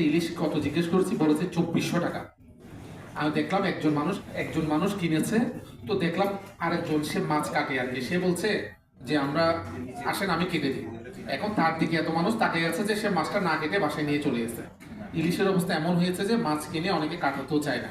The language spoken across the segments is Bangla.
একটা ইলিশ কত জিজ্ঞেস করেছি বলেছে চব্বিশশো টাকা। আমি দেখলাম একজন মানুষ একজন মানুষ কিনেছে, তো দেখলাম আরেকজন, সে মাছ কাটে আর কি। সে বলছে যে, আমরা, আসেন, আমি কেটে দিই। এখন তার দিকে এত মানুষ তাকে গেছে যে, সে মাছটা না কেটে বাসায় নিয়ে চলে গেছে। ইলিশের অবস্থা এমন হয়েছে যে, মাছ কিনে অনেকে কাটাতেও চায় না।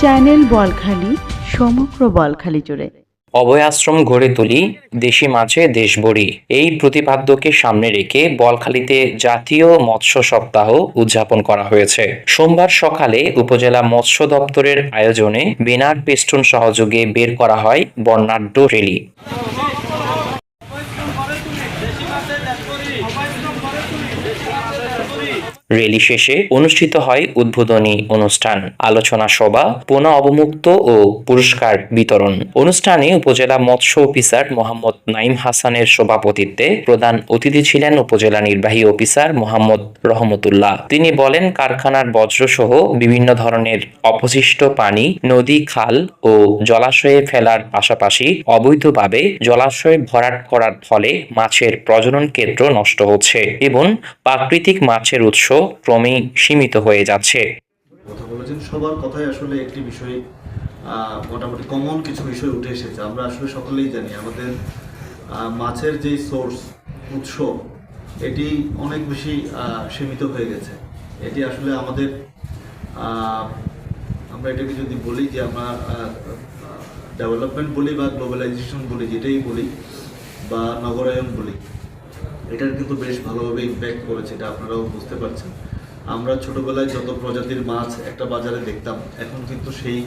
চ্যানেল বলখালি, সমগ্র বলখালি জুড়ে। অভয়াশ্রম গড়ে তুলি, দেশি মাছে দেশবড়ি এই প্রতিপাদ্যকে সামনে রেখে বলখালীতে জাতীয় মৎস্য সপ্তাহ উদযাপন করা হয়েছে। সোমবার সকালে উপজেলা মৎস্য দপ্তরের আয়োজনে বেনার পেস্টন সহযোগে বের করা হয় বর্ণাঢ্য রেলি। রেলি শেষে অনুষ্ঠিত হয় উদ্বোধনী অনুষ্ঠান। আলোচনা সভা, পোনা অবমুক্ত ও পুরস্কার বিতরণ। অনুষ্ঠানে উপজেলা মৎস্য অফিসার মোহাম্মদ নাইম হাসানের সভাপতিত্বে প্রধান অতিথি ছিলেন উপজেলা নির্বাহী অফিসার মোহাম্মদ রহমতুল্লাহ। তিনি বলেন, কারখানার বজ্রসহ বিভিন্ন ধরনের অপশিষ্ট পানি, নদী, খাল ও জলাশয়ে ফেলার পাশাপাশি অবৈধভাবে জলাশয়ে ভরাট করার ফলে মাছের প্রজনন কেন্দ্র নষ্ট হচ্ছে এবং প্রাকৃতিক মাছের উৎস ক্রমেই সীমিত হয়ে যাচ্ছে। কথা বলেছেন সবার কথাই আসলে একটি বিষয় মোটামুটি কমন কিছু বিষয় উঠে এসেছে। আমরা আসলে সকলেই জানি আমাদের মাছের যেই সোর্স উৎস, এটি অনেক বেশি সীমিত হয়ে গেছে। এটি আসলে আমাদের আমরা এটাকে যদি বলি যে আমরা ডেভেলপমেন্ট বলি বা গ্লোবালাইজেশন বলি, যেটাই বলি বা নগরায়ন বলি এটার কিন্তু বেশ ভালোভাবে ইম্প্যাক্ট করেছে, এটা আপনারাও বুঝতে পারছেন। আমরা ছোটবেলায় যত প্রজাতির মাছ একটা বাজারে দেখতাম, এখন কিন্তু সেই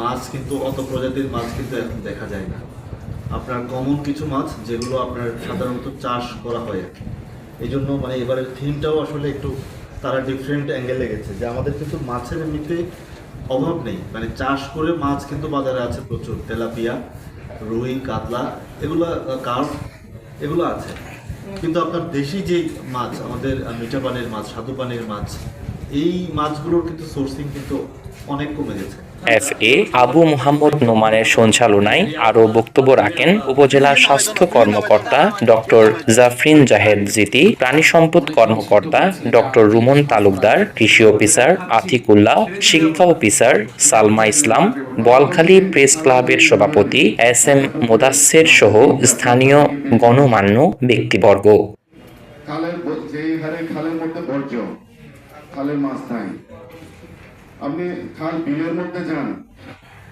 মাছ কিন্তু, অত প্রজাতির মাছ কিন্তু এখন দেখা যায় না। আপনার কমন কিছু মাছ যেগুলো আপনার সাধারণত চাষ করা হয় এই জন্য মানে এবারের থিমটাও আসলে একটু তারা ডিফারেন্ট অ্যাঙ্গেলে গেছে, যে আমাদের কিন্তু মাছের এমনিতে অভাব নেই। মানে চাষ করে মাছ কিন্তু বাজারে আছে প্রচুর। তেলাপিয়া, রুই, কাতলা, এগুলো কার্ভ এগুলো আছে। কিন্তু আপনার দেশি যে মাছ, আমাদের মিঠা পানের মাছ সাধু পানের মাছ, এই মাছগুলোর কিন্তু সোর্সিং কিন্তু অনেক কমে গেছে। এফ এ আবু মোহাম্মদ নোমানের সঞ্চালনায় আরও বক্তব্য রাখেন উপজেলা স্বাস্থ্য কর্মকর্তা ডক্টর জাফরিন জাহেদ জিতি, প্রাণী সম্পদ কর্মকর্তা ডক্টর রুমন তালুকদার, কৃষি অফিসার আতিকুল্লাহ, শিক্ষা অফিসার সালমা ইসলাম বলখালী প্রেস ক্লাবের সভাপতি এস এম মোদাসের সহ স্থানীয় গণমান্য ব্যক্তিবর্গ। খালের যেই হারে খালের মধ্যে বর্জ্য, খালের মাছ নাই আপনি খাল বিলের মধ্যে যান।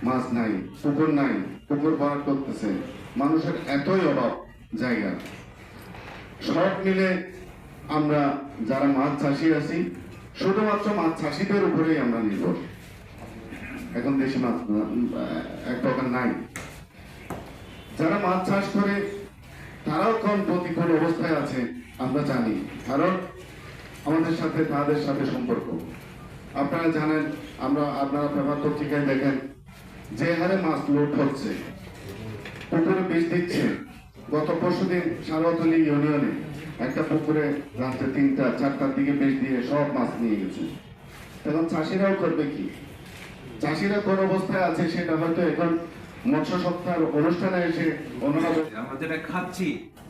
মাছ নাই, পুকুর নাই, পুকুর ভরাট করতেছে। মানুষের এতই অভাব জায়গা। সব মিলে আমরা যারা মাছ চাষি আছি, শুধুমাত্র মাছ চাষিদের উপরেই আমরা নির্ভর। এখন দেশি মাছ এক প্রকার নাই। যারা মাছ চাষ করে, তারাও কম প্রতিকূল অবস্থায় আছে, আমরা জানি। কারণ আমাদের সাথে, তাদের সাথে সম্পর্ক। আপনারা জানেন, আমরা, আপনারা পেপার পত্রিকায় দেখেন? যে হারে মাছ লোড হচ্ছে, পুকুরে বীজ দিচ্ছে। গত পরশু দিন সারতলি ইউনিয়নে একটা পুকুরে রাত্রে তিনটা, চারটার দিকে বেশ দিয়ে সব মাছ নিয়ে গেছে। তখন চাষিরাও করবে কি? চাষিরা কোন অবস্থায় আছে সেটা হয়তো এখন মৎস্য সপ্তাহের অনুষ্ঠানে এসে ওনারা আমরা যেটা খাচ্ছি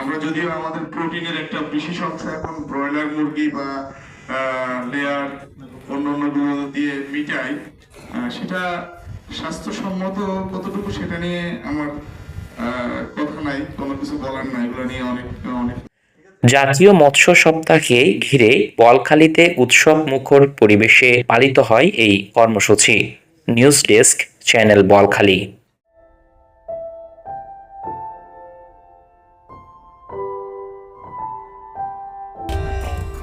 আমরা যদিও আমাদের প্রোটিনের একটা বিশেষ অংশ এখন ব্রয়লার মুরগি বা লেয়ার অন্য অন্যগুলো দিয়ে মিটাই সেটা স্বাস্থ্যসম্মত কতটুকু সেটা নিয়ে আমার কথা নাই, কোনো কিছু বলার নাই, এগুলো নিয়ে অনেক অনেক। জাতীয় মৎস্য সপ্তাহকে ঘিরে বলখালীতে উৎসব মুখর পরিবেশে পালিত হয় এই কর্মসূচি। News desk, channel Balkhali.